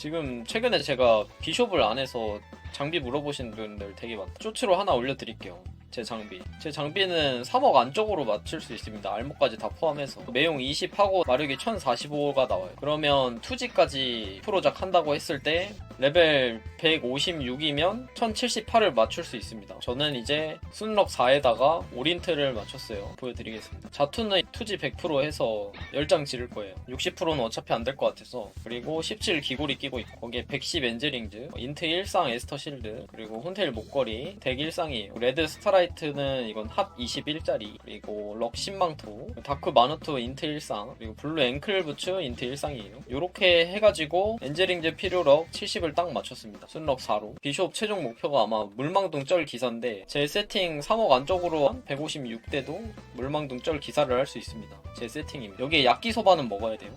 지금 최근에 제가 비숍을 안 해서 장비 물어보신 분들 되게 많다. 쇼츠로 하나 올려드릴게요. 제 장비. 제 장비는 3억 안쪽으로 맞출 수 있습니다. 알목까지 다 포함해서. 매용 20하고 마력이 1045가 나와요. 그러면 투지까지 프로작 한다고 했을 때 레벨 156이면 1078을 맞출 수 있습니다. 저는 이제 순럭 4에다가 오린트를 맞췄어요. 보여드리겠습니다. 자투는 투지 100% 해서 10장 지를 거예요. 60%는 어차피 안 될 것 같아서. 그리고 17 기골이 끼고 있고 거기에 110 엔젤링즈, 인트 1상 에스터 실드, 그리고 혼텔 목걸이, 덱 1상이에요. 레드 스타라이트는 이건 합 21짜리, 그리고 럭 10망토, 다크 마누토 인트 1상, 그리고 블루 앵클 부츠 인트 1상이에요. 요렇게 해가지고 엔젤링즈 필요럭 70을 딱 맞췄습니다. 순럭 4로. 비숍 최종 목표가 아마 물망둥 쩔 기사인데 제 세팅 3억 안쪽으로 한 156대도 물망둥 쩔 기사를 할 수 있습니다. 제 세팅입니다. 여기에 야끼소바는 먹어야 돼요.